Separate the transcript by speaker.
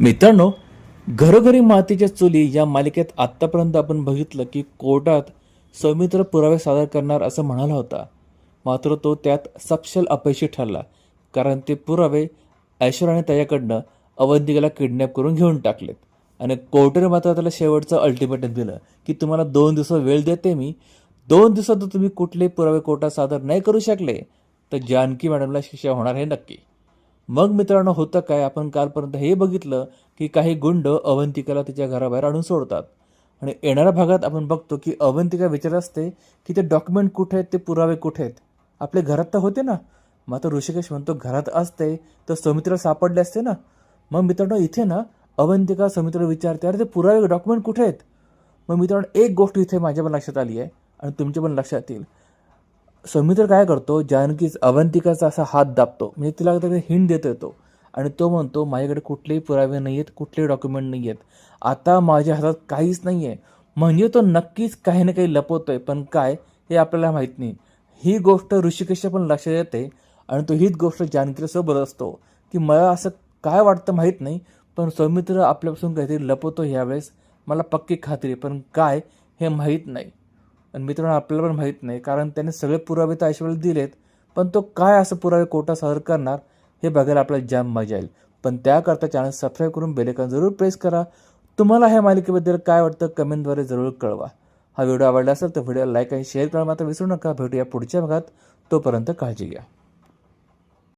Speaker 1: मित्रांनो घरोघरी मातीच्या चुली या मालिकेत आत्तापर्यंत आपण बघितलं की कोर्टात सौमित्र पुरावे सादर करणार असं म्हणाला होता. मात्र तो त्यात सपशेल अपयशी ठरला कारण ते पुरावे ऐश्वर्याने त्याच्याकडनं अवंतिकेला किडनॅप करून घेऊन टाकलेत. आणि कोर्टाने मात्र त्याला शेवटचं अल्टिमेटम दिलं की तुम्हाला दोन दिवस वेळ देते मी. दोन दिवसात जर तुम्ही कुठलेही पुरावे कोर्टात सादर नाही करू शकले तर जानकी मॅडमला शिक्षा होणार हे नक्की. मग मित्रांनो होतं काय? आपण कालपर्यंत हे बघितलं की काही गुंड अवंतिकाला तिच्या घराबाहेर आणून सोडतात. आणि येणाऱ्या भागात आपण बघतो की अवंतिका विचार असते की ते डॉक्युमेंट कुठे आहेत? ते पुरावे कुठे आहेत? आपले घरात तर होते ना. मात्र ऋषिकेश म्हणतो घरात असते तर सौमित्र सापडले असते ना. मग मित्रांनो इथे ना अवंतिका सौमित्र विचारते अरे ते पुरावे डॉक्युमेंट कुठे आहेत? मग मित्रांनो एक गोष्ट इथे माझ्या पण लक्षात आली आहे आणि तुमच्या पण लक्षात येईल. सौमित्र काय करतो? जानकीच अवंतिकाचा असा हात दाबतो. म्हणजे तिला काहीतरी हिंट देत येतो. आणि तो म्हणतो माझ्याकडे कुठलेही पुरावे नाही आहेत कुठलेही डॉक्युमेंट नाही आहेत आता माझ्या हातात काहीच नाही आहे म्हणजे तो नक्कीच काही ना काही लपवतोय. पण काय? हे आपल्याला माहीत नाही. ही गोष्ट ऋषिकेशच्या पण लक्षात येते. आणि तो हीच गोष्ट जानकीसोबत असतो. की मला असं काय वाटतं माहीत नाही. पण सौमित्र आपल्यापासून काहीतरी लपवतो ह्यावेळेस. मला पक्की खात्री आहे. पण काय? हे माहीत नाही. आणि मित्रांनो आपल्याला पण माहीत नाही कारण त्याने सगळे पुरावे तर ऐश्वर्याला दिलेत पण तो काय असं पुरावे कोटा सादर करणार हे बघायला आपल्याला जाम मजा येईल. पण त्याकरता चॅनल सबस्क्राईब करून बेलेकन जरूर प्रेस करा. तुम्हाला ह्या मालिकेबद्दल काय वाटतं कमेंटद्वारे जरूर कळवा. हा व्हिडिओ आवडला असेल तर व्हिडिओ लाईक आणि शेअर करा मात्र विसरू नका. भेटूया पुढच्या भागात. तोपर्यंत काळजी घ्या.